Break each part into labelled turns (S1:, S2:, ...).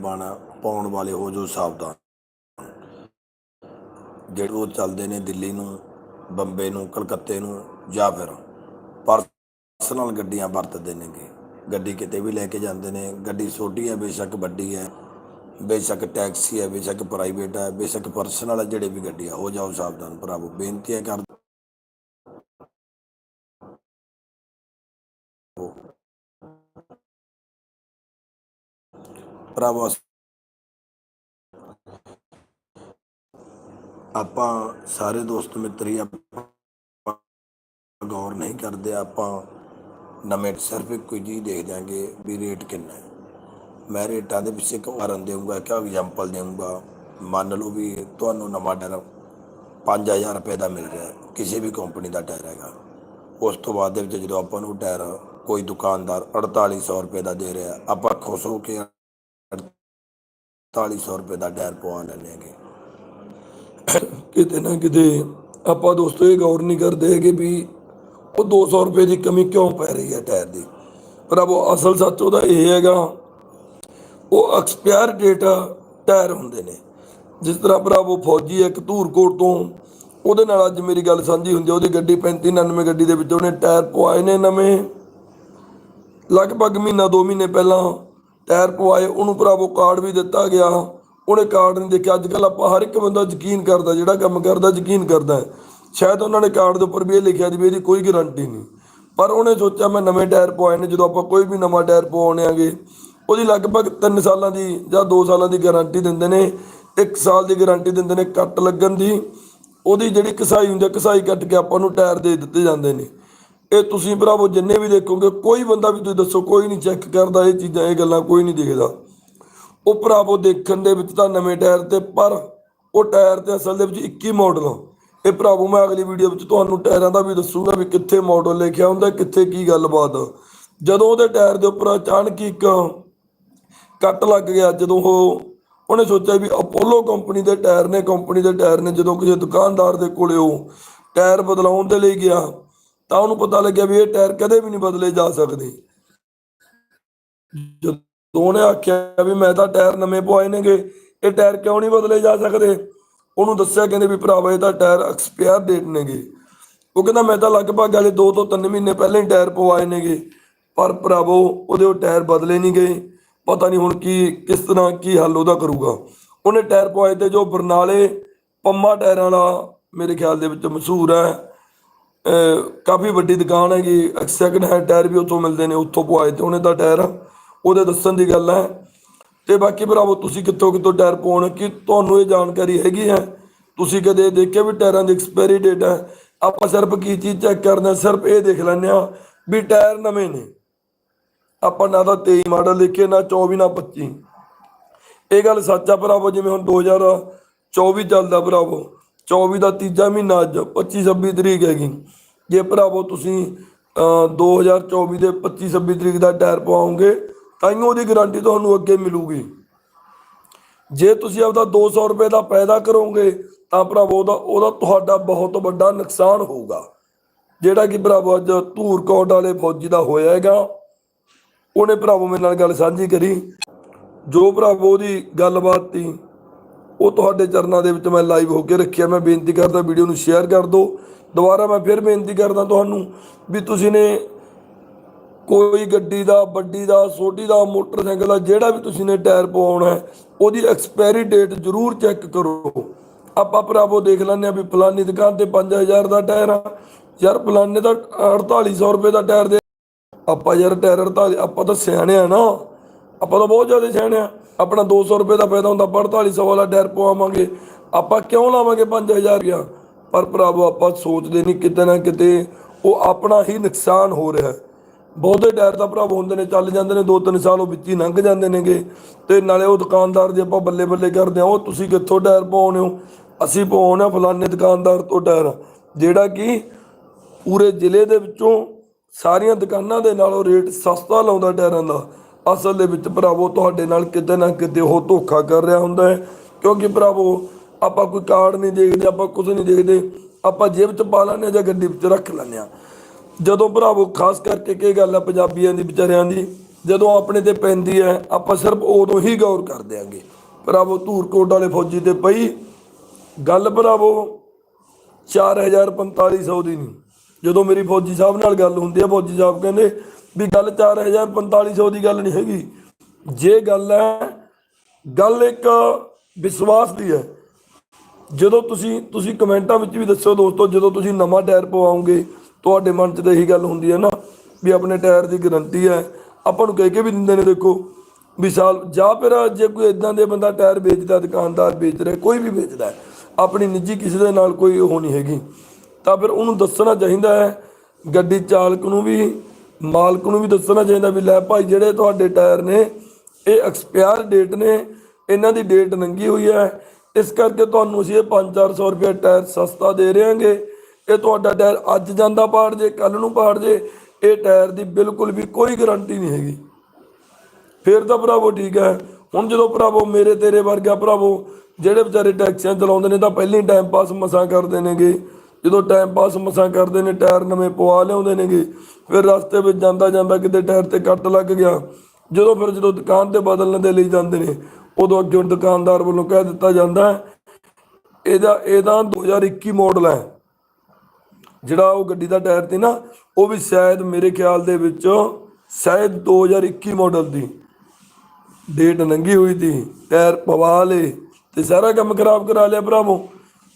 S1: ਬਣ ਪਾਉਣ ਵਾਲੇ ਹੋ ਜੋ ਸਾਵਧਾਨ। ਜਿਹੜੇ ਉਹ ਚੱਲਦੇ ਨੇ ਦਿੱਲੀ ਨੂੰ, ਬੰਬੇ ਨੂੰ, ਕਲਕੱਤੇ ਨੂੰ ਜਾਂ ਫਿਰ ਪਰਸਨਲ ਗੱਡੀਆਂ ਵਰਤਦੇ ਨੇਗੇ। ਗੱਡੀ ਕਿਤੇ ਵੀ ਲੈ ਕੇ ਜਾਂਦੇ ਨੇ। ਗੱਡੀ ਛੋਟੀ ਹੈ, ਬੇਸ਼ੱਕ ਵੱਡੀ ਹੈ। ਬੇਸ਼ੱਕ ਟੈਕਸੀ ਹੈ, ਬੇਸ਼ੱਕ ਪ੍ਰਾਈਵੇਟ ਹੈ, ਬੇਸ਼ੱਕ ਪਰਸਨਲ ਹੈ, ਜਿਹੜੇ ਵੀ ਗੱਡੀ ਆ ਹੋ ਜਾਓ ਸਾਵਧਾਨ। ਭਰਾਵੋ, ਬੇਨਤੀ ਹੈ ਕਰ ਭਰਾਵੋ ਆਪਾਂ ਸਾਰੇ ਦੋਸਤ ਮਿੱਤਰ ਹੀ ਆਪਾਂ ਗੌਰ ਨਹੀਂ ਕਰਦੇ, ਆਪਾਂ ਨਵੇਂ ਸਿਰਫ ਇੱਕੋ ਚੀਜ਼ ਦੇਖ ਦਿਆਂਗੇ ਵੀ ਰੇਟ ਕਿੰਨਾ ਹੈ। ਮੈਂ ਰੇਟਾਂ ਦੇ ਪਿੱਛੇ ਇੱਕ ਉਦਾਹਰਨ ਦੇਵਾਂਗਾ ਕਿ ਐਗਜ਼ਾਮਪਲ ਦੇਊਂਗਾ। ਮੰਨ ਲਓ ਵੀ ਤੁਹਾਨੂੰ ਨਵਾਂ ਟਾਇਰ 5000 ਰੁਪਏ ਦਾ ਮਿਲ ਰਿਹਾ ਕਿਸੇ ਵੀ ਕੰਪਨੀ ਦਾ ਟਾਇਰ ਹੈਗਾ। ਉਸ ਤੋਂ ਬਾਅਦ ਦੇ ਵਿੱਚ ਜਦੋਂ ਆਪਾਂ ਨੂੰ ਟਾਇਰ ਕੋਈ ਦੁਕਾਨਦਾਰ 4800 ਰੁਪਏ ਦਾ ਦੇ ਰਿਹਾ ਆਪਾਂ ਖੁਸ਼ ਹੋ ਕੇ 4800 ਰੁਪਏ ਦਾ ਟਾਇਰ ਪਵਾ ਲੈਂਦੇ ਹੈਗੇ। ਕਿਤੇ ਨਾ ਕਿਤੇ ਆਪਾਂ ਦੋਸਤੋ ਇਹ ਗੌਰ ਨਹੀਂ ਕਰਦੇ ਕਿ ਵੀ ਉਹ 200 ਰੁਪਏ ਦੀ ਕਮੀ ਕਿਉਂ ਪੈ ਰਹੀ ਹੈ ਟਾਇਰ ਦੀ। ਪਰ ਉਹ ਅਸਲ ਸੱਚ ਉਹਦਾ ਇਹ ਹੈਗਾ, ਉਹ ਐਕਸਪਾਇਰ ਡੇਟ ਟਾਇਰ ਹੁੰਦੇ ਨੇ। ਜਿਸ ਤਰ੍ਹਾਂ ਭਰਾਵੋ ਫੌਜੀ ਇੱਕ ਧੂਰਕੋਟ ਤੋਂ, ਉਹਦੇ ਨਾਲ ਅੱਜ ਮੇਰੀ ਗੱਲ ਸਾਂਝੀ ਹੁੰਦੀ ਉਹਦੀ ਗੱਡੀ 3599 ਗੱਡੀ ਦੇ ਵਿੱਚ ਉਹਨੇ ਟਾਇਰ ਪਵਾਏ ਨੇ ਨਵੇਂ। ਲਗਭਗ ਮਹੀਨਾ 2 ਮਹੀਨੇ ਪਹਿਲਾਂ ਟਾਇਰ ਪਵਾਏ, ਉਹਨੂੰ ਭਰਾਵੋ ਕਾਰਡ ਵੀ ਦਿੱਤਾ ਗਿਆ। ਉਹਨੇ ਕਾਰਡ ਨਹੀਂ ਦੇਖਿਆ। ਅੱਜ ਕੱਲ ਆਪਾਂ ਹਰ ਇੱਕ ਬੰਦਾ ਯਕੀਨ ਕਰਦਾ, ਜਿਹੜਾ ਕੰਮ ਕਰਦਾ, ਯਕੀਨ ਕਰਦਾ ਸ਼ਾਇਦ ਉਹਨਾਂ ਨੇ ਕਾਰਡ ਦੇ ਉੱਪਰ ਵੀ ਇਹ ਲਿਖਿਆ ਸੀ ਵੀ ਇਹਦੀ ਕੋਈ ਗਾਰੰਟੀ ਨਹੀਂ। ਪਰ ਉਹਨੇ ਸੋਚਿਆ, ਮੈਂ ਨਵੇਂ ਟਾਇਰ ਪਵਾਏ ਨੇ, ਜਦੋਂ ਆਪਾਂ ਕੋਈ ਵੀ ਨਵਾਂ ਟਾਇਰ ਪਵਾਉਣੇ ਆਗੇ, ਉਹਦੀ ਲਗਭਗ 3 ਸਾਲਾਂ ਦੀ ਜਾਂ 2 ਸਾਲਾਂ ਦੀ ਗਾਰੰਟੀ ਦਿੰਦੇ ਨੇ। 1 ਸਾਲ ਦੀ ਗਾਰੰਟੀ ਦਿੰਦੇ ਨੇ ਕੱਟ ਲੱਗਣ ਦੀ। ਉਹਦੀ ਜਿਹੜੀ ਕਸਾਈ ਹੁੰਦੀ ਕਸਾਈ ਕੱਟ ਕੇ ਆਪਾਂ ਨੂੰ ਟਾਇਰ ਦੇ ਦਿੱਤੇ ਜਾਂਦੇ ਨੇ। ਇਹ ਤੁਸੀਂ ਭਰਾਵੋ ਜਿੰਨੇ ਵੀ ਦੇਖੋਗੇ, ਕੋਈ ਬੰਦਾ ਵੀ ਤੁਸੀਂ ਦੱਸੋ, ਕੋਈ ਨਹੀਂ ਚੈੱਕ ਕਰਦਾ ਇਹ ਚੀਜ਼ਾਂ, ਇਹ ਗੱਲਾਂ ਕੋਈ ਨਹੀਂ ਦੇਖਦਾ। ਉਹ ਭਰਾਵੋ ਦੇਖਣ ਦੇ ਵਿੱਚ ਤਾਂ ਨਵੇਂ ਟਾਇਰ ਤੇ, ਪਰ ਉਹ ਟਾਇਰ ਤੇ ਅਸਲ ਦੇ ਵਿੱਚ 21 ਮਾਡਲ ਆ। ਇਹ ਭਰਾਵੋ ਮੈਂ ਅਗਲੀ ਵੀਡੀਓ ਵਿੱਚ ਤੁਹਾਨੂੰ ਟਾਇਰਾਂ ਦਾ ਵੀ ਦੱਸੂਗਾ ਵੀ ਕਿੱਥੇ ਮਾਡਲ ਲਿਖਿਆ ਹੁੰਦਾ, ਕਿੱਥੇ ਕੀ ਗੱਲਬਾਤ ਜਦੋਂ ਉਹਦੇ ਟਾਇਰ ਦੇ ਉੱਪਰ ਅਚਾਨਕ ਇੱਕ ਕੱਟ ਲੱਗ ਗਿਆ, ਜਦੋਂ ਉਹ, ਉਹਨੇ ਸੋਚਿਆ ਵੀ ਅਪੋਲੋ ਕੰਪਨੀ ਦੇ ਟਾਇਰ ਨੇ ਕੰਪਨੀ ਦੇ ਟਾਇਰ ਨੇ, ਜਦੋਂ ਕਿਸੇ ਦੁਕਾਨਦਾਰ ਦੇ ਕੋਲੇ ਉਹ ਟਾਇਰ ਬਦਲਾਉਣ ਦੇ ਲਈ ਗਿਆ ਤਾਂ ਉਹਨੂੰ ਪਤਾ ਲੱਗਿਆ ਵੀ ਇਹ ਟਾਇਰ ਕਦੇ ਵੀ ਨਹੀਂ ਬਦਲੇ ਜਾ ਸਕਦੇ। ਜਦੋਂ ਉਹਨੇ ਆਖਿਆ ਵੀ ਮੈਂ ਤਾਂ ਟਾਇਰ ਨਵੇਂ ਪਵਾਏ ਨੇਗੇ, ਇਹ ਟਾਇਰ ਕਿਉਂ ਨਹੀਂ ਬਦਲੇ ਜਾ ਸਕਦੇ? ਉਹਨੂੰ ਦੱਸਿਆ, ਕਹਿੰਦੇ ਵੀ ਭਰਾਵਾ, ਇਹ ਤਾਂ ਟਾਇਰ ਐਕਸਪਾਇਰ ਡੇਟ ਨੇਗੇ। ਉਹ ਕਹਿੰਦਾ, ਮੈਂ ਤਾਂ ਲਗਭਗ ਹਲੇ 2 ਤੋਂ 3 ਮਹੀਨੇ ਪਹਿਲਾਂ ਹੀ ਟਾਇਰ ਪਵਾਏ ਨੇਗੇ, ਪਰ ਭਰਾਵੋ, ਉਹਦੇ ਉਹ ਟਾਇਰ ਬਦਲੇ ਨਹੀਂ ਗਏ। ਪਤਾ ਨਹੀਂ ਹੁਣ ਕੀ, ਕਿਸ ਤਰ੍ਹਾਂ ਕੀ ਹੱਲ ਉਹਦਾ ਕਰੂਗਾ। ਉਹਨੇ ਟਾਇਰ ਪਵਾਏ ਤੇ ਜੋ ਬਰਨਾਲੇ ਪੰਮਾ ਟਾਇਰਾਂ ਵਾਲਾ ਮੇਰੇ ਖਿਆਲ ਦੇ ਵਿੱਚ ਮਸ਼ਹੂਰ ਹੈ ਕਾਫੀ ਵੱਡੀ ਦੁਕਾਨ ਹੈਗੀ ਸੈਕਿੰਡ ਹੈਂਡ ਟਾਇਰ ਵੀ ਉੱਥੋਂ ਮਿਲਦੇ ਨੇ, ਉੱਥੋਂ ਪਵਾਏ ਤੇ ਉਹਨੇ ਤਾਂ ਟਾਇਰ ਉਹਦੇ ਦੱਸਣ ਦੀ ਗੱਲ ਹੈ। ਤੇ ਬਾਕੀ ਭਰਾਵੋ, ਤੁਸੀਂ ਕਿੱਥੋਂ ਕਿੱਥੋਂ ਟਾਇਰ ਪਾਉਣ, ਕਿ ਤੁਹਾਨੂੰ ਇਹ ਜਾਣਕਾਰੀ ਹੈਗੀ ਹੈ? ਤੁਸੀਂ ਕਦੇ ਦੇਖਿਆ ਵੀ ਟਾਇਰਾਂ ਦੀ ਐਕਸਪਾਇਰੀ ਡੇਟ ਹੈ? ਆਪਾਂ ਸਿਰਫ ਕੀ ਚੀਜ਼ ਚੈੱਕ ਕਰਦੇ ਹਾਂ, ਸਿਰਫ ਇਹ ਦੇਖ ਲੈਂਦੇ ਆ ਵੀ ਟਾਇਰ ਨਵੇਂ ਨੇ। ਆਪਾਂ ਨਾ ਤਾਂ 23 ਮਾਡਲ ਦੇਖੇ, ਨਾ 24 ਨਾ 25 ਇਹ ਗੱਲ ਸੱਚ ਆ ਭਰਾਵੋ, ਜਿਵੇਂ ਹੁਣ 2024 ਚੱਲਦਾ ਭਰਾਵੋ 24 ਦਾ ਤੀਜਾ ਮਹੀਨਾ ਅੱਜ 25 26 ਤਰੀਕ ਹੈਗੀ। ਜੇ ਭਰਾਵੋ ਤੁਸੀਂ ਅਹ, 2024 ਦੇ 25 26 ਤਰੀਕ ਦਾ ਟਾਇਰ ਪਵਾਓਗੇ ਤਾਂ ਹੀ ਉਹਦੀ ਗਾਰੰਟੀ ਤੁਹਾਨੂੰ ਅੱਗੇ ਮਿਲੂਗੀ। ਜੇ ਤੁਸੀਂ ਆਪਦਾ 200 ਰੁਪਏ ਦਾ ਪੈਦਾ ਕਰੋਗੇ ਤਾਂ ਭਰਾਵੋ ਉਹਦਾ ਉਹਦਾ ਤੁਹਾਡਾ ਬਹੁਤ ਵੱਡਾ ਨੁਕਸਾਨ ਹੋਊਗਾ। ਜਿਹੜਾ ਕਿ ਭਰਾਵੋ ਅੱਜ ਧੂਰਕੋਟ ਵਾਲੇ ਫੌਜੀ ਦਾ ਹੋਇਆ ਹੈਗਾ। ਉਹਨੇ ਭਰਾਵੋ ਮੇਰੇ ਨਾਲ ਗੱਲ ਸਾਂਝੀ ਕਰੀ। ਜੋ ਭਰਾਵੋ ਉਹਦੀ ਗੱਲਬਾਤ ਸੀ ਉਹ ਤੁਹਾਡੇ ਚਰਨਾਂ ਦੇ ਵਿੱਚ ਮੈਂ ਲਾਈਵ ਹੋ ਕੇ ਰੱਖਿਆ। ਮੈਂ ਬੇਨਤੀ ਕਰਦਾ ਵੀਡੀਓ ਨੂੰ ਸ਼ੇਅਰ ਕਰ ਦਿਓ। ਦੁਬਾਰਾ ਮੈਂ ਫਿਰ ਬੇਨਤੀ ਕਰਦਾ ਤੁਹਾਨੂੰ ਵੀ ਤੁਸੀਂ ਨੇ ਕੋਈ ਗੱਡੀ ਦਾ, ਵੱਡੀ ਦਾ, ਛੋਟੀ ਦਾ, ਮੋਟਰਸਾਈਕਲ ਦਾ, ਜਿਹੜਾ ਵੀ ਤੁਸੀਂ ਨੇ ਟਾਇਰ ਪਵਾਉਣਾ ਹੈ, ਉਹਦੀ ਐਕਸਪਾਇਰੀ ਡੇਟ ਜ਼ਰੂਰ ਚੈੱਕ ਕਰੋ। ਆਪਾਂ ਭਰਾਵੋ ਦੇਖ ਲੈਂਦੇ ਆ ਵੀ ਫਲਾਨੀ ਦੁਕਾਨ ਤੇ 5000 ਦਾ ਟਾਇਰ ਆ। ਯਾਰ ਫਲਾਨੇ ਦਾ 4800 ਰੁਪਏ ਦਾ ਟਾਇਰ ਦੇ ਆਪਾਂ ਯਾਰ ਟਾਇਰ 48 ਆਪਾਂ ਤਾਂ ਸਿਆਣੇ ਆ ਨਾ। ਆਪਾਂ ਤਾਂ ਬਹੁਤ ਜ਼ਿਆਦਾ ਸਿਆਣੇ ਆ। ਆਪਣਾ 200 ਰੁਪਏ ਦਾ ਫਾਇਦਾ ਹੁੰਦਾ ਆਪਾਂ 4800 ਵਾਲਾ ਟਾਇਰ ਪਵਾਵਾਂਗੇ। ਆਪਾਂ ਕਿਉਂ ਲਾਵਾਂਗੇ 5000 ਰੁਪਇਆ? ਪਰ ਭਰਾਵੋ, ਆਪਾਂ ਸੋਚਦੇ ਨਹੀਂ ਕਿਤੇ ਨਾ ਕਿਤੇ ਉਹ ਆਪਣਾ ਹੀ ਨੁਕਸਾਨ ਹੋ ਰਿਹਾ ਹੈ। ਬਹੁਤੇ ਟਾਇਰ ਤਾਂ ਭਰਾਵੋ ਹੁੰਦੇ ਨੇ, ਚੱਲ ਜਾਂਦੇ ਨੇ 2-3 ਸਾਲ ਉਹ ਵਿੱਚ ਹੀ ਲੰਘ ਜਾਂਦੇ ਨੇਗੇ। ਤੇ ਨਾਲੇ ਉਹ ਦੁਕਾਨਦਾਰ ਜੇ ਆਪਾਂ ਬੱਲੇ ਬੱਲੇ ਕਰਦੇ ਆ, ਉਹ ਤੁਸੀਂ ਕਿੱਥੋਂ ਟਾਇਰ ਪਵਾਉਣੇ ਹੋ? ਅਸੀਂ ਪਵਾਉਣੇ ਆ ਫਲਾਣੇ ਦੁਕਾਨਦਾਰ ਤੋਂ ਟਾਇਰ ਜਿਹੜਾ ਕਿ ਪੂਰੇ ਜ਼ਿਲ੍ਹੇ ਦੇ ਵਿੱਚੋਂ ਸਾਰੀਆਂ ਦੁਕਾਨਾਂ ਦੇ ਨਾਲੋਂ ਰੇਟ ਸਸਤਾ ਲਾਉਂਦਾ ਟਾਇਰਾਂ ਦਾ। ਅਸਲ ਦੇ ਵਿੱਚ ਭਰਾਵੋ, ਤੁਹਾਡੇ ਨਾਲ ਕਿਤੇ ਨਾ ਕਿਤੇ ਉਹ ਧੋਖਾ ਕਰ ਰਿਹਾ ਹੁੰਦਾ ਹੈ। ਕਿਉਂਕਿ ਭਰਾਵੋ, ਆਪਾਂ ਕੋਈ ਕਾਰਡ ਨਹੀਂ ਦੇਖਦੇ, ਆਪਾਂ ਕੁਝ ਨਹੀਂ ਦੇਖਦੇ। ਆਪਾਂ ਜੇਬ 'ਚ ਪਾ ਲੈਂਦੇ ਹਾਂ ਜਾਂ ਗੱਡੀ ਵਿੱਚ ਰੱਖ ਲੈਂਦੇ ਹਾਂ। ਜਦੋਂ ਭਰਾਵੋ, ਖਾਸ ਕਰਕੇ ਕੀ ਗੱਲ ਆ ਪੰਜਾਬੀਆਂ ਦੀ, ਵਿਚਾਰਿਆਂ ਦੀ, ਜਦੋਂ ਆਪਣੇ ਤੇ ਪੈਂਦੀ ਹੈ, ਆਪਾਂ ਸਿਰਫ ਉਦੋਂ ਹੀ ਗੌਰ ਕਰ ਦਿਆਂਗੇ ਭਰਾਵੋ ਧੂਰਕੋਟ ਵਾਲੇ ਫੌਜੀ ਤੇ ਪਈ। ਗੱਲ ਭਰਾਵੋ 4450 ਦੀ ਨਹੀਂ। ਜਦੋਂ ਮੇਰੀ ਫੌਜੀ ਸਾਹਿਬ ਨਾਲ ਗੱਲ ਹੁੰਦੀ ਹੈ ਫੌਜੀ ਸਾਹਿਬ ਕਹਿੰਦੇ ਵੀ ਗੱਲ 4450 ਦੀ ਗੱਲ ਨਹੀਂ ਹੈਗੀ। ਜੇ ਗੱਲ ਹੈ, ਗੱਲ ਇੱਕ ਵਿਸ਼ਵਾਸ ਦੀ ਹੈ। ਜਦੋਂ ਤੁਸੀਂ ਤੁਸੀਂ ਕਮੈਂਟਾਂ ਵਿੱਚ ਵੀ ਦੱਸੋ ਦੋਸਤੋ, ਜਦੋਂ ਤੁਸੀਂ ਨਵਾਂ ਟਾਇਰ ਪਵਾਓਗੇ, ਤੁਹਾਡੇ ਮਨ 'ਚ ਤਾਂ ਇਹੀ ਗੱਲ ਹੁੰਦੀ ਹੈ ਨਾ, ਵੀ ਆਪਣੇ ਟਾਇਰ ਦੀ ਗਾਰੰਟੀ ਹੈ। ਆਪਾਂ ਨੂੰ ਕਹਿ ਕੇ ਵੀ ਦਿੰਦੇ ਨੇ, ਦੇਖੋ ਵਿਸ਼ਾਲ ਜਾਂ ਫਿਰ ਜੇ ਕੋਈ ਇਦਾਂ ਦੇ ਬੰਦਾ ਟਾਇਰ ਵੇਚਦਾ, ਦੁਕਾਨਦਾਰ ਵੇਚ ਰਿਹਾ, ਕੋਈ ਵੀ ਵੇਚਦਾ ਆਪਣੀ ਨਿੱਜੀ ਕਿਸੇ ਦੇ ਨਾਲ ਕੋਈ ਉਹ ਨਹੀਂ ਹੈਗੀ। ਤਾਂ ਫਿਰ ਉਹਨੂੰ ਦੱਸਣਾ ਚਾਹੀਦਾ ਹੈ, ਗੱਡੀ ਚਾਲਕ ਨੂੰ ਵੀ ਮਾਲਕ ਨੂੰ ਵੀ ਦੱਸਣਾ ਚਾਹੀਦਾ ਵੀ ਲੈ ਭਾਈ ਜਿਹੜੇ ਤੁਹਾਡੇ ਟਾਇਰ ਨੇ, ਇਹ ਐਕਸਪਾਇਰ ਡੇਟ ਨੇ, ਇਹਨਾਂ ਦੀ ਡੇਟ ਲੰਘੀ ਹੋਈ ਹੈ। ਇਸ ਕਰਕੇ ਤੁਹਾਨੂੰ ਅਸੀਂ ਇਹ 5-400 ਰੁਪਏ ਟਾਇਰ ਸਸਤਾ ਦੇ ਰਹੇਗੇ ਇਹ ਤੁਹਾਡਾ ਟਾਇਰ ਅੱਜ ਜਾਂਦਾ ਪਾੜ ਜੇ ਕੱਲ ਨੂੰ ਪਾੜ ਜੇ, ਇਹ ਟਾਇਰ ਦੀ ਬਿਲਕੁਲ ਵੀ ਕੋਈ ਗਾਰੰਟੀ ਨਹੀਂ ਹੈਗੀ। ਫੇਰ ਤਾਂ ਭਰਾਵੋ ਠੀਕ ਹੈ। ਹੁਣ ਜਦੋਂ ਭਰਾਵੋ ਮੇਰੇ ਤੇਰੇ ਵਰਗਾ ਭਰਾਵੋ, ਜਿਹੜੇ ਵਿਚਾਰੇ ਟੈਕਸੀਆਂ ਚਲਾਉਂਦੇ ਨੇ ਤਾਂ ਪਹਿਲਾਂ ਹੀ ਟਾਈਮ ਪਾਸ ਮਸਾਂ ਕਰਦੇ ਨੇਗੇ ਜਦੋਂ ਟਾਈਮ ਪਾਸ ਮਸਾਂ ਕਰਦੇ ਨੇ, ਟਾਇਰ ਨਵੇਂ ਪਵਾ ਲਿਆਉਂਦੇ ਨੇਗੇ, ਫਿਰ ਰਸਤੇ ਵਿੱਚ ਜਾਂਦਾ ਜਾਂਦਾ ਕਿਤੇ ਟਾਇਰ ਤੇ ਕੱਟ ਲੱਗ ਗਿਆ। ਜਦੋਂ ਫਿਰ ਜਦੋਂ ਦੁਕਾਨ ਤੇ ਬਦਲਣ ਦੇ ਲਈ ਜਾਂਦੇ ਨੇ, ਉਦੋਂ ਅੱਗੇ ਦੁਕਾਨਦਾਰ ਵੱਲੋਂ ਕਹਿ ਦਿੱਤਾ ਜਾਂਦਾ ਇਹਦਾ ਇਹਦਾ 2021 ਮਾਡਲ ਹੈ। ਜਿਹੜਾ ਉਹ ਗੱਡੀ ਦਾ ਟਾਇਰ ਤੇ ਨਾ, ਉਹ ਵੀ ਸ਼ਾਇਦ ਮੇਰੇ ਖਿਆਲ ਦੇ ਵਿੱਚ ਸ਼ਾਇਦ 2021 ਮਾਡਲ ਦੀ। ਡੇਟ ਨੰਗੀ ਹੋਈ ਦੀ ਟਾਇਰ ਪਵਾ ਲੇ ਤੇ ਸਾਰਾ ਕੰਮ ਖਰਾਬ ਕਰਾ ਲਿਆ ਭਰਾਵੋ।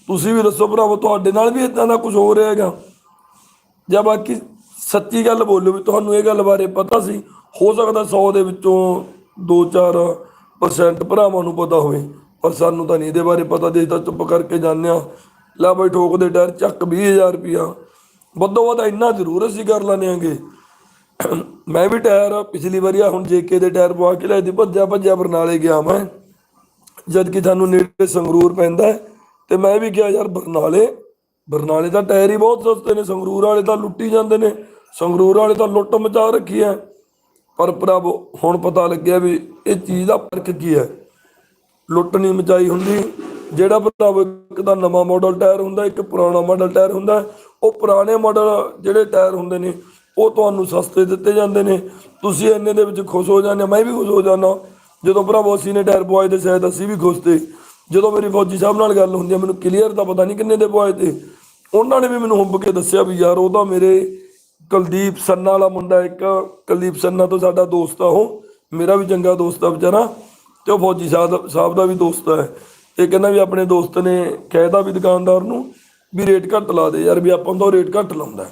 S1: ਤੁਸੀਂ ਵੀ ਦੱਸੋ ਭਰਾਵੋ ਤੁਹਾਡੇ ਨਾਲ ਵੀ ਇਦਾਂ ਦਾ ਕੁਝ ਹੋ ਰਿਹਾ ਹੈਗਾ। ਜਾਂ ਬਾਕੀ ਸੱਚੀ ਗੱਲ ਬੋਲੋ ਵੀ ਤੁਹਾਨੂੰ ਇਹ ਗੱਲ ਬਾਰੇ ਪਤਾ ਸੀ ਹੋ ਸਕਦਾ 100 ਦੇ ਵਿੱਚੋਂ 2-4% ਭਰਾਵਾਂ ਨੂੰ ਪਤਾ ਹੋਵੇ ਪਰ ਸਾਨੂੰ ਤਾਂ ਨਹੀਂ ਇਹਦੇ ਬਾਰੇ ਪਤਾ ਦੇ ਤਾਂ ਚੁੱਪ ਕਰਕੇ ਜਾਂਦੇ ਆ ਲੈ ਬਈ ਠੋਕ ਦੇ ਟਾਇਰ ਚੱਕ 20000 ਰੁਪਿਆ ਵੱਧੋ ਵੱਧ ਇੰਨਾ ਜ਼ਰੂਰ ਅਸੀਂ ਕਰ ਲੈਂਦੇ ਆਂਗੇ ਮੈਂ ਵੀ ਟਾਇਰ ਪਿਛਲੀ ਵਾਰੀ ਆ ਹੁਣ ਜੇਕੇ ਦੇ ਟਾਇਰ ਪਵਾ ਕੇ ਲਿਆਏ ਦੀ ਭੱਜਿਆ ਭੱਜਿਆ ਬਰਨਾਲੇ ਗਿਆ ਮੈਂ। ਜਦ ਕਿ ਸਾਨੂੰ ਨੇੜੇ ਸੰਗਰੂਰ ਪੈਂਦਾ ਹੈ, ਤੇ ਮੈਂ ਵੀ ਕਿਹਾ ਯਾਰ ਬਰਨਾਲੇ ਬਰਨਾਲੇ ਦਾ ਟਾਇਰ ਹੀ ਬਹੁਤ ਸਸਤੇ ਨੇ ਸੰਗਰੂਰ ਵਾਲੇ ਤਾਂ ਲੁੱਟੀ ਜਾਂਦੇ ਨੇ ਸੰਗਰੂਰ ਵਾਲੇ ਤਾਂ ਲੁੱਟ ਮਚਾ ਰੱਖੀ ਹੈ। ਪਰ ਪ੍ਰਭ ਹੁਣ ਪਤਾ ਲੱਗਿਆ ਵੀ ਇਹ ਚੀਜ਼ ਦਾ ਫ਼ਰਕ ਕੀ ਹੈ। ਲੁੱਟ ਨਹੀਂ ਮਚਾਈ ਹੁੰਦੀ। ਜਿਹੜਾ ਭਰਾਵੋ ਇੱਕ ਤਾਂ ਨਵਾਂ ਮਾਡਲ ਟਾਇਰ ਹੁੰਦਾ ਇੱਕ ਪੁਰਾਣਾ ਮਾਡਲ ਟਾਇਰ ਹੁੰਦਾ ਉਹ ਪੁਰਾਣੇ ਮਾਡਲ ਜਿਹੜੇ ਟਾਇਰ ਹੁੰਦੇ ਨੇ ਉਹ ਤੁਹਾਨੂੰ ਸਸਤੇ ਦਿੱਤੇ ਜਾਂਦੇ ਨੇ। ਤੁਸੀਂ ਇੰਨੇ ਦੇ ਵਿੱਚ ਖੁਸ਼ ਹੋ ਜਾਂਦੇ ਹੋ, ਮੈਂ ਵੀ ਖੁਸ਼ ਹੋ ਜਾਂਦਾ। ਜਦੋਂ ਭਰਾਵੋ ਅਸੀਂ ਨੇ ਟਾਇਰ ਪਵਾਏ ਤੇ ਸ਼ਾਇਦ ਅਸੀਂ ਵੀ ਖੁਸ਼ ਤੇ। ਜਦੋਂ ਮੇਰੀ ਫੌਜੀ ਸਾਹਿਬ ਨਾਲ ਗੱਲ ਹੁੰਦੀ ਹੈ ਮੈਨੂੰ ਕਲੀਅਰ ਤਾਂ ਪਤਾ ਨਹੀਂ ਕਿੰਨੇ ਦੇ ਪਵਾਏ ਤੇ। ਉਹਨਾਂ ਨੇ ਵੀ ਮੈਨੂੰ ਹੁੰਬ ਕੇ ਦੱਸਿਆ ਵੀ ਯਾਰ ਉਹ ਤਾਂ ਮੇਰੇ ਕੁਲਦੀਪ ਸੰਨਾ ਵਾਲਾ ਮੁੰਡਾ ਇੱਕ, ਕੁਲਦੀਪ ਸੰਨਾ ਤੋਂ ਸਾਡਾ ਦੋਸਤ ਆ ਉਹ, ਮੇਰਾ ਵੀ ਚੰਗਾ ਦੋਸਤ ਆ ਵਿਚਾਰਾ ਤੇ ਉਹ ਫੌਜੀ ਸਾਹਿਬ ਸਾਹਿਬ ਦਾ ਵੀ ਦੋਸਤ ਹੈ ਇਹ ਕਹਿੰਦਾ ਵੀ ਆਪਣੇ ਦੋਸਤ ਨੇ ਕਹਿਦਾ ਵੀ ਦੁਕਾਨਦਾਰ ਨੂੰ ਵੀ ਰੇਟ ਘੱਟ ਲਾ ਦੇ ਯਾਰ ਵੀ ਆਪਾਂ ਤਾਂ ਉਹ ਰੇਟ ਘੱਟ ਲਾਉਂਦਾ।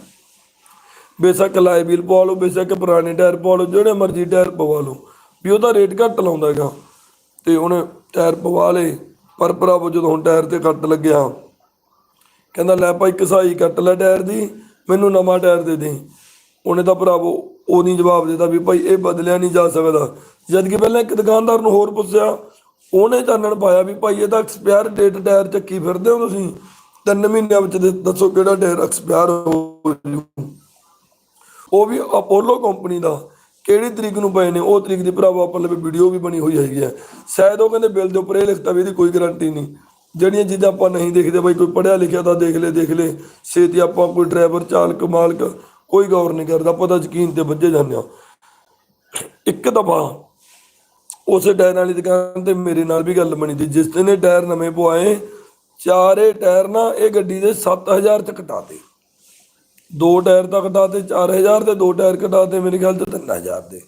S1: ਬੇਸ਼ੱਕ ਲਾਏ ਵੀਲ ਪਵਾ ਲਓ, ਬੇਸ਼ੱਕ ਪੁਰਾਣੇ ਟਾਇਰ ਪਵਾ ਲਓ, ਜਿਹੜੇ ਮਰਜ਼ੀ ਟਾਇਰ ਪਵਾ ਲਓ, ਵੀ ਉਹਦਾ ਰੇਟ ਘੱਟ ਲਾਉਂਦਾ ਹੈਗਾ। ਤੇ ਉਹਨੇ ਟਾਇਰ ਪਵਾ ਲਏ। ਪਰ ਭਰਾਵੋ ਜਦੋਂ ਹੁਣ ਟਾਇਰ ਤੇ ਕੱਟ ਲੱਗਿਆ, ਕਹਿੰਦਾ, ਲੈ ਭਾਈ, ਕਸਾਈ ਕੱਟ ਲੈ ਟਾਇਰ ਦੀ, ਮੈਨੂੰ ਨਵਾਂ ਟਾਇਰ ਦੇ ਦੇ। ਉਹਨੇ ਤਾਂ ਭਰਾਵੋ ਉਹ ਨਹੀਂ ਜਵਾਬ ਦਿੱਤਾ ਵੀ ਭਾਈ, ਇਹ ਬਦਲਿਆ ਨਹੀਂ ਜਾ ਸਕਦਾ। ਜਦ ਕਿ ਪਹਿਲਾਂ ਇੱਕ ਦੁਕਾਨਦਾਰ ਨੂੰ ਹੋਰ ਪੁੱਛਿਆ, ਉਹਨੇ ਚਾਨਣ ਪਾਇਆ ਵੀ ਭਾਈ, ਇਹ ਤਾਂ ਐਕਸਪਾਇਰ ਡੇਟ ਟਾਇਰ ਚੱਕੀ ਫਿਰਦੇ ਹੋ ਤੁਸੀਂ। ਤਿੰਨ ਮਹੀਨਿਆਂ ਵਿੱਚ ਦੱਸੋ ਕਿਹੜਾ ਟਾਇਰ ਐਕਸਪਾਇਰ ਹੋ ਉਹ ਵੀ ਅਪੋਲੋ ਕੰਪਨੀ ਦਾ। ਕਿਹੜੀ ਤਰੀਕ ਨੂੰ ਪਏ ਨੇ, ਉਹ ਤਰੀਕ ਦੀ ਭਰਾਵਾ ਆਪਾਂ ਲਵੇ ਵੀਡੀਓ ਵੀ ਬਣੀ ਹੋਈ ਹੈਗੀ ਹੈ। ਸ਼ਾਇਦ ਉਹ ਕਹਿੰਦੇ ਬਿੱਲ ਦੇ ਉੱਪਰ ਇਹ ਲਿਖਤਾ ਵੀ ਇਹਦੀ ਕੋਈ ਗਾਰੰਟੀ ਨਹੀਂ। ਜਿਹੜੀਆਂ ਚੀਜ਼ਾਂ ਆਪਾਂ ਨਹੀਂ ਦੇਖਦੇ, ਬਾਈ ਕੋਈ ਪੜਿਆ ਲਿਖਿਆ ਤਾਂ ਦੇਖ ਲੈ ਦੇਖ ਲੈ। ਛੇਤੀ ਆਪਾਂ ਕੋਈ ਡਰਾਈਵਰ ਚਾਲਕ, ਮਾਲਕ, ਕੋਈ ਗੌਰ ਨਹੀਂ ਕਰਦਾ ਪਤਾ ਯਕੀਨ ਤੇ ਵੱਜੇ ਜਾਂਦੇ ਆ ਇੱਕ ਦਫਾ ਉਸ ਟਾਇਰ ਵਾਲੀ ਦੁਕਾਨ ਤੇ ਮੇਰੇ ਨਾਲ ਵੀ ਗੱਲ ਬਣੀ ਸੀ, ਜਿਸ ਦਿਨ ਇਹ ਟਾਇਰ ਨਵੇਂ ਪਵਾਏ, ਚਾਰੇ ਟਾਇਰ ਨਾ ਇਹ ਗੱਡੀ ਦੇ 7000 ਚ ਕਟਾਤੇ ਦੋ ਟਾਇਰ ਤਾਂ ਕਟਾਤੇ 4000 ਤੇ ਦੋ ਟਾਇਰ ਕਟਾਤੇ ਮੇਰੇ ਖਿਆਲ ਤੇ 3000 ਦੇ।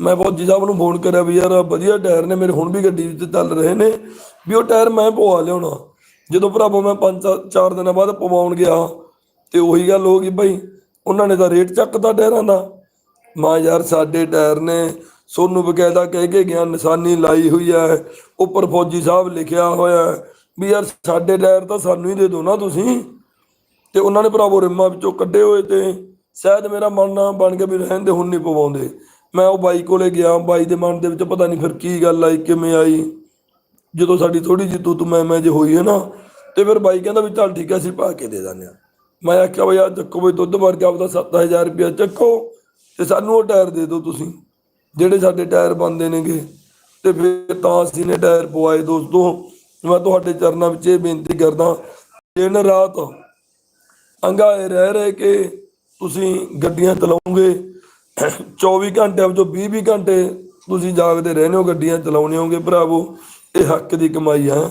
S1: ਮੈਂ ਫੌਜੀ ਸਾਹਿਬ ਨੂੰ ਫੋਨ ਕਰਿਆ ਵੀ ਯਾਰ ਵਧੀਆ ਟਾਇਰ ਨੇ, ਮੇਰੇ ਹੁਣ ਵੀ ਗੱਡੀ ਵਿੱਚ ਚੱਲ ਰਹੇ ਨੇ, ਵੀ ਉਹ ਟਾਇਰ ਮੈਂ ਪਵਾ ਲਿਆਉਣਾ। ਜਦੋਂ ਭਰਾਵੋ ਮੈਂ ਪੰਜ ਸੱਤ- ਚਾਰ ਦਿਨਾਂ ਬਾਅਦ ਪਵਾਉਣ ਗਿਆ, ਤੇ ਉਹੀ ਗੱਲ ਹੋ ਗਈ ਭਾਈ ਉਹਨਾਂ ਨੇ ਤਾਂ ਰੇਟ ਚੱਕਤਾ ਟਾਇਰਾਂ ਦਾ। ਮਾਂ ਯਾਰ ਸਾਡੇ ਟਾਇਰ ਨੇ, ਸੋਨੂੰ ਬਕਾਇਦਾ ਕਹਿ ਕੇ ਗਿਆ, ਨਿਸ਼ਾਨੀ ਲਾਈ ਹੋਈ ਹੈ ਉੱਪਰ ਫੌਜੀ ਸਾਹਿਬ ਲਿਖਿਆ ਹੋਇਆ, ਵੀ ਯਾਰ ਸਾਡੇ ਟਾਇਰ ਤਾਂ ਸਾਨੂੰ ਹੀ ਦੇ ਦਿਓ ਨਾ ਤੁਸੀਂ। ਤੇ ਉਹਨਾਂ ਨੇ ਭਰਾਵੋ ਰਿੰਮਾਂ ਵਿੱਚੋਂ ਕੱਢੇ ਹੋਏ ਤੇ ਸ਼ਾਇਦ ਮੇਰਾ ਮਨ ਨਾ ਬਣ ਗਿਆ ਵੀ ਰਹਿਣ ਦੇ ਹੁਣ ਨਹੀਂ ਪਵਾਉਂਦੇ। ਮੈਂ ਉਹ ਬਾਈ ਕੋਲੇ ਗਿਆ, ਬਾਈ ਦੇ ਮਨ ਦੇ ਵਿੱਚ ਪਤਾ ਨਹੀਂ ਫਿਰ ਕੀ ਗੱਲ ਆਈ, ਕਿਵੇਂ ਆਈ। ਜਦੋਂ ਸਾਡੀ ਥੋੜੀ ਜਿਹੀ ਤੂੰ ਮੈਂ ਮੈਂ ਜੇ ਹੋਈ ਹੈ ਨਾ, ਤੇ ਫਿਰ ਬਾਈ ਕਹਿੰਦਾ ਵੀ ਚੱਲ ਠੀਕ ਹੈ, ਅਸੀਂ ਪਾ ਕੇ ਦੇ ਦਿੰਦੇ ਆ ਮੈਂ ਆਖਿਆ ਬਈ ਆ ਚੱਕੋ ਬਈ ਦੁੱਧ ਵਰਗਾ ਕੇ ਆਪਦਾ 7000 ਰੁਪਇਆ ਚੱਕੋ ਤੇ ਸਾਨੂੰ ਉਹ ਟਾਇਰ ਦੇ ਦਿਓ ਤੁਸੀਂ, ਜਿਹੜੇ ਸਾਡੇ ਟਾਇਰ ਬੰਦੇ ਨੇਗੇ। ਤੇ ਫਿਰ ਤਾਂ ਅਸੀਂ ਨੇ ਟਾਇਰ ਪਵਾਏ ਦੋਸਤੋ, ਮੈਂ ਤੁਹਾਡੇ ਚਰਨਾਂ ਵਿੱਚ ਇਹ ਬੇਨਤੀ ਕਰਦਾ, ਦਿਨ ਰਾਤ ਅੰਗਾਏ ਰਹਿ ਰਹਿ ਕੇ ਤੁਸੀਂ ਗੱਡੀਆਂ ਚਲਾਉਂਗੇ। 24 ਘੰਟਿਆਂ ਵਿੱਚੋਂ 20 20 ਘੰਟੇ ਤੁਸੀਂ ਜਾਗਦੇ ਰਹਿੰਦੇ ਹੋ, ਗੱਡੀਆਂ ਚਲਾਉਣੇ ਹੋਗੇ ਭਰਾਵੋ। ਇਹ ਹੱਕ ਦੀ ਕਮਾਈ ਆ।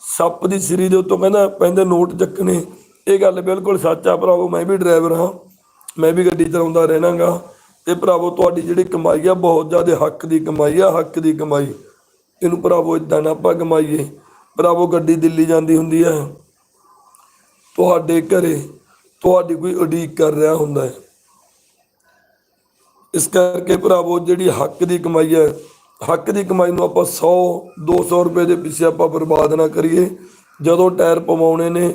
S1: ਸੱਪ ਦੀ ਸਿਰੀ ਦੇ ਉੱਤੋਂ ਕਹਿੰਦਾ, ਪੈਂਦੇ ਨੋਟ ਚੱਕਣੇ। ਇਹ ਗੱਲ ਬਿਲਕੁਲ ਸੱਚ ਆ ਭਰਾਵੋ, ਮੈਂ ਵੀ ਡਰਾਈਵਰ ਹਾਂ। ਮੈਂ ਵੀ ਗੱਡੀ ਚਲਾਉਂਦਾ ਰਹਿਣਾਗਾ। ਤੇ ਭਰਾਵੋ, ਤੁਹਾਡੀ ਜਿਹੜੀ ਕਮਾਈ ਆ, ਬਹੁਤ ਜ਼ਿਆਦਾ ਹੱਕ ਦੀ ਕਮਾਈ ਆ, ਹੱਕ ਦੀ ਕਮਾਈ। ਇਹਨੂੰ ਭਰਾਵੋ ਇਦਾਂ ਨਾ ਆਪਾਂ ਕਮਾਈਏ। ਭਰਾਵੋ, ਗੱਡੀ ਦਿੱਲੀ ਜਾਂਦੀ ਹੁੰਦੀ ਹੈ ਤੁਹਾਡੇ ਘਰੇ ਤੁਹਾਡੀ ਕੋਈ ਉਡੀਕ ਕਰ ਰਿਹਾ ਹੁੰਦਾ ਹੈ। ਇਸ ਕਰਕੇ ਭਰਾਵੋ, ਜਿਹੜੀ ਹੱਕ ਦੀ ਕਮਾਈ ਹੈ, ਹੱਕ ਦੀ ਕਮਾਈ ਨੂੰ ਆਪਾਂ 100 200 ਰੁਪਏ ਦੇ ਪਿੱਛੇ ਆਪਾਂ ਬਰਬਾਦ ਨਾ ਕਰੀਏ। ਜਦੋਂ ਟਾਇਰ ਪਵਾਉਣੇ ਨੇ,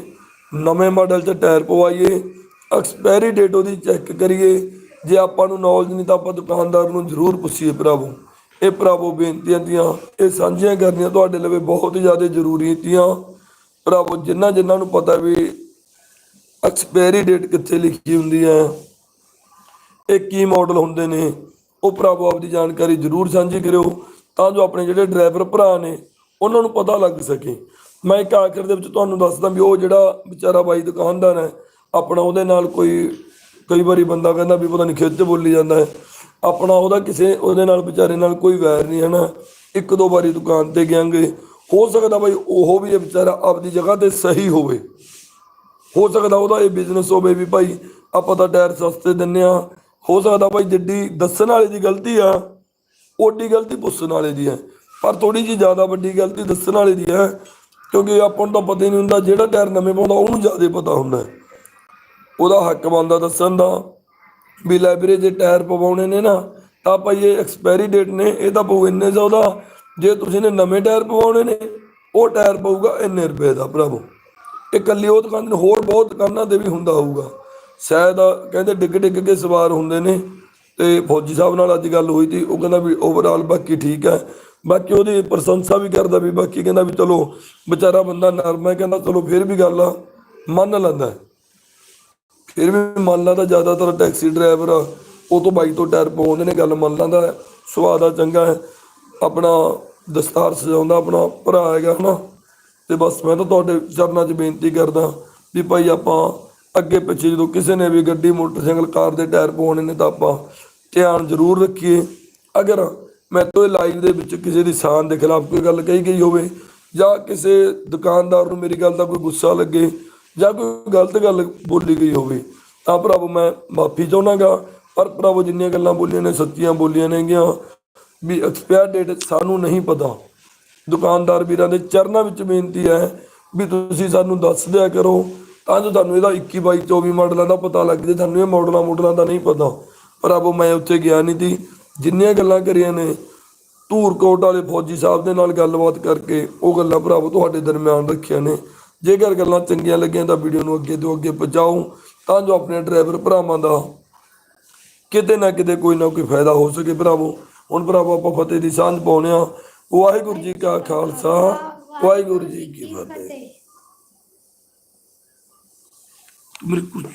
S1: ਨਵੇਂ ਮਾਡਲ 'ਚ ਟਾਇਰ ਪਵਾਈਏ, ਐਕਸਪਾਇਰੀ ਡੇਟ ਉਹਦੀ ਚੈੱਕ ਕਰੀਏ, ਜੇ ਆਪਾਂ ਨੂੰ ਨੌਲੇਜ ਨਹੀਂ ਤਾਂ ਆਪਾਂ ਦੁਕਾਨਦਾਰ ਨੂੰ ਜ਼ਰੂਰ ਪੁੱਛੀਏ ਭਰਾਵੋ। ਇਹ ਭਰਾਵੋ ਬੇਨਤੀਆਂ ਦੀਆਂ, ਇਹ ਸਾਂਝੀਆਂ ਕਰਨੀਆਂ ਤੁਹਾਡੇ ਲਈ ਬਹੁਤ ਜ਼ਿਆਦਾ ਜ਼ਰੂਰੀ ਤੀਆਂ। ਭਰਾਵੋ ਜਿਨ੍ਹਾਂ ਜਿਨ੍ਹਾਂ ਨੂੰ ਪਤਾ ਵੀ ਐਕਸਪਾਇਰੀ ਡੇਟ ਕਿੱਥੇ ਲਿਖੀ ਹੁੰਦੀ ਹੈ ਇਹ ਕੀ ਮਾਡਲ ਹੁੰਦੇ ਨੇ? ਉਹ ਭਰਾਵੋ, ਆਪਦੀ ਜਾਣਕਾਰੀ ਜ਼ਰੂਰ ਸਾਂਝੀ ਕਰਿਓ ਤਾਂ ਜੋ ਆਪਣੇ ਜਿਹੜੇ ਡਰਾਈਵਰ ਭਰਾ ਨੇ, ਉਹਨਾਂ ਨੂੰ ਪਤਾ ਲੱਗ ਸਕੇ। ਮੈਂ ਇੱਕ ਆਖਰ ਦੇ ਵਿੱਚ ਤੁਹਾਨੂੰ ਦੱਸਦਾ ਵੀ ਉਹ ਜਿਹੜਾ ਵਿਚਾਰਾ ਬਾਈ ਦੁਕਾਨਦਾਰ ਹੈ, ਆਪਣਾ ਉਹਦੇ ਨਾਲ ਕੋਈ, ਕਈ ਵਾਰੀ ਬੰਦਾ ਕਹਿੰਦਾ ਵੀ ਪਤਾ ਨਹੀਂ ਖਿੱਚ ਬੋਲੀ ਜਾਂਦਾ ਹੈ। ਆਪਣਾ ਉਹਦਾ ਕਿਸੇ, ਉਹਦੇ ਨਾਲ ਵਿਚਾਰੇ ਨਾਲ ਕੋਈ ਵੈਰ ਨਹੀਂ ਹੈ ਨਾ। ਇੱਕ ਦੋ ਵਾਰੀ ਦੁਕਾਨ ਤੇ ਗਿਆਂਗੇ। ਹੋ ਸਕਦਾ ਬਾਈ ਉਹ ਵੀ ਇਹ ਵਿਚਾਰਾ ਆਪਦੀ ਜਗ੍ਹਾ ਤੇ ਸਹੀ ਹੋਵੇ। ਹੋ ਸਕਦਾ ਉਹਦਾ ਇਹ ਬਿਜ਼ਨਸ ਹੋਵੇ ਵੀ ਭਾਈ ਆਪਾਂ ਤਾਂ ਟਾਇਰ ਸਸਤੇ ਦਿੰਨੇ ਆ। ਹੋ ਸਕਦਾ ਭਾਈ ਜਿੱਡੀ ਦੱਸਣ ਵਾਲੇ ਦੀ ਗਲਤੀ ਆ, ਓਡੀ ਗਲਤੀ ਪੁੱਛਣ ਵਾਲੇ ਦੀ ਹੈ ਪਰ ਥੋੜੀ ਜੀ ਜ਼ਿਆਦਾ ਵੱਡੀ ਗਲਤੀ ਦੱਸਣ ਵਾਲੇ ਦੀ ਹੈ ਕਿਉਂਕਿ ਆਪਾਂ ਨੂੰ ਤਾਂ ਪਤਾ ਹੀ ਨਹੀਂ ਹੁੰਦਾ ਜਿਹੜਾ ਟਾਇਰ ਨਵੇਂ ਪਾਉਂਦਾ ਉਹਨੂੰ ਜ਼ਿਆਦਾ ਪਤਾ ਹੁੰਦਾ। ਉਹਦਾ ਹੱਕ ਬਣਦਾ ਦੱਸਣ ਦਾ। ਵੀ ਲਾਇਬ੍ਰੇਰੀ ਦੇ ਟਾਇਰ ਪਵਾਉਣੇ ਨੇ ਨਾ, ਤਾਂ ਭਾਈ ਇਹ ਐਕਸਪਾਇਰੀ ਡੇਟ ਨੇ, ਇਹ ਤਾਂ ਪਊ ਇੰਨੇ ਜ਼ਿਆਦਾ ਜੇ ਤੁਸੀਂ ਨੇ ਨਵੇਂ ਟਾਇਰ ਪਵਾਉਣੇ ਨੇ, ਉਹ ਟਾਇਰ ਪਊਗਾ ਇੰਨੇ ਰੁਪਏ ਦਾ ਭਰਾਵੋ। ਇਹ ਕੱਲੀ ਉਹ ਦੁਕਾਨ ਤੇ ਹੋਰ ਬਹੁਤ ਦੁਕਾਨਾਂ ਤੇ ਵੀ ਹੁੰਦਾ ਹੋਊਗਾ। ਸ਼ਾਇਦ ਕਹਿੰਦੇ ਡਿੱਗ ਡਿੱਗ ਕੇ ਸਵਾਰ ਹੁੰਦੇ ਨੇ ਤੇ ਫੌਜੀ ਸਾਹਿਬ ਨਾਲ ਅੱਜ ਗੱਲ ਹੋਈ ਸੀ ਉਹ ਕਹਿੰਦਾ ਵੀ ਓਵਰਆਲ ਬਾਕੀ ਠੀਕ ਹੈ। ਬਾਕੀ ਉਹਦੀ ਪ੍ਰਸ਼ੰਸਾ ਵੀ ਕਰਦਾ ਵੀ ਬਾਕੀ ਕਹਿੰਦਾ ਵੀ ਚਲੋ ਵਿਚਾਰਾ ਬੰਦਾ ਨਰਮ ਹੈ, ਕਹਿੰਦਾ ਚਲੋ ਫਿਰ ਵੀ ਗੱਲ ਆ, ਮੰਨ ਲੈਂਦਾ। ਫਿਰ ਵੀ ਮੰਨ ਲਾ ਤਾਂ ਜ਼ਿਆਦਾਤਰ ਟੈਕਸੀ ਡਰਾਈਵਰ ਉਹ ਤੋਂ ਬਾਈਕ ਤੋਂ ਟਾਇਰ ਪਾਉਂਦੇ ਨੇ, ਗੱਲ ਮੰਨ ਲੈਂਦਾ ਸੁਭਾਅ ਦਾ ਚੰਗਾ ਹੈ। ਆਪਣਾ ਦਸਤਾਰ ਸਜਾਉਂਦਾ, ਆਪਣਾ ਭਰਾ ਹੈਗਾ, ਹਨਾ। ਤੇ ਬਸ ਮੈਂ ਤਾਂ ਤੁਹਾਡੇ ਚਰਨਾਂ 'ਚ ਬੇਨਤੀ ਕਰਦਾ ਵੀ ਭਾਈ ਆਪਾਂ ਅੱਗੇ ਪਿੱਛੇ ਜਦੋਂ ਕਿਸੇ ਨੇ ਵੀ ਗੱਡੀ, ਮੋਟਰਸਾਈਕਲ, ਕਾਰ ਦੇ ਟਾਇਰ ਪਵਾਉਣੇ ਨੇ ਤਾਂ ਆਪਾਂ ਧਿਆਨ ਜ਼ਰੂਰ ਰੱਖੀਏ। ਅਗਰ ਮੈਂ ਤੋਂ ਲਾਈਵ ਦੇ ਵਿੱਚ ਕਿਸੇ ਦੀ ਸ਼ਾਨ ਦੇ ਖਿਲਾਫ ਕੋਈ ਗੱਲ ਕਹੀ ਗਈ ਹੋਵੇ ਜਾਂ ਕਿਸੇ ਦੁਕਾਨਦਾਰ ਨੂੰ ਮੇਰੀ ਗੱਲ ਦਾ ਕੋਈ ਗੁੱਸਾ ਲੱਗੇ ਜਾਂ ਕੋਈ ਗਲਤ ਗੱਲ ਬੋਲੀ ਗਈ ਹੋਵੇ, ਤਾਂ ਭਰਾਵੋ ਮੈਂ ਮਾਫੀ ਚਾਹੁੰਦਾਗਾ ਪਰ ਭਰਾਵੋ ਜਿੰਨੀਆਂ ਗੱਲਾਂ ਬੋਲੀਆਂ ਨੇ, ਸੱਚੀਆਂ ਬੋਲੀਆਂ ਨੇਗੀਆਂ, ਵੀ ਐਕਸਪਾਇਰ ਡੇਟ ਸਾਨੂੰ ਨਹੀਂ ਪਤਾ। ਦੁਕਾਨਦਾਰ ਵੀਰਾਂ ਦੇ ਚਰਨਾਂ ਵਿੱਚ ਬੇਨਤੀ ਹੈ ਵੀ ਤੁਸੀਂ ਸਾਨੂੰ ਦੱਸ ਦਿਆ ਕਰੋ, ਤਾਂ ਜੋ ਤੁਹਾਨੂੰ ਇਹਦਾ 21 ਬਾਈ 24 ਮਾਡਲਾਂ ਦਾ ਪਤਾ ਲੱਗ ਜੇ। ਤੁਹਾਨੂੰ ਇਹ ਮਾਡਲਾਂ ਮਾਡਲਾਂ ਦਾ ਨਹੀਂ ਪਤਾ। ਪਰ ਆਪੋ ਮੈਂ ਉੱਥੇ ਗਿਆ ਨਹੀਂ ਸੀ। ਜਿੰਨੀਆਂ ਗੱਲਾਂ ਕਰੀਆਂ ਨੇ, ਧੂਰਕੋਟ ਵਾਲੇ ਫੌਜੀ ਸਾਹਿਬ ਦੇ ਨਾਲ ਗੱਲਬਾਤ ਕਰਕੇ ਉਹ ਗੱਲਾਂ ਭਰਾਵੋ ਤੁਹਾਡੇ ਦਰਮਿਆਨ ਰੱਖੀਆਂ ਨੇ। ਜੇਕਰ ਗੱਲਾਂ ਚੰਗੀਆਂ ਲੱਗੀਆਂ ਤਾਂ ਵੀਡੀਓ ਨੂੰ ਅੱਗੇ ਤੋਂ ਅੱਗੇ ਪਹੁੰਚਾਓ, ਤਾਂ ਜੋ ਆਪਣੇ ਡਰਾਈਵਰ ਭਰਾਵਾਂ ਦਾ ਕਿਤੇ ਨਾ ਕਿਤੇ ਕੋਈ ਨਾ ਕੋਈ ਫਾਇਦਾ ਹੋ ਸਕੇ ਭਰਾਵੋ। ਹੁਣ ਭਰਾਵੋ ਆਪਾਂ ਫਤਿਹ ਦੀ ਸਾਂਝ ਪਾਉਣੇ ਆ ਵਾਹਿਗੁਰੂ ਜੀ ਕਾ ਖਾਲਸਾ ਵਾਹਿਗੁਰੂ ਜੀ ਕੀ ਫਤਿਹ। ਮੇਰੇ ਕੁਝ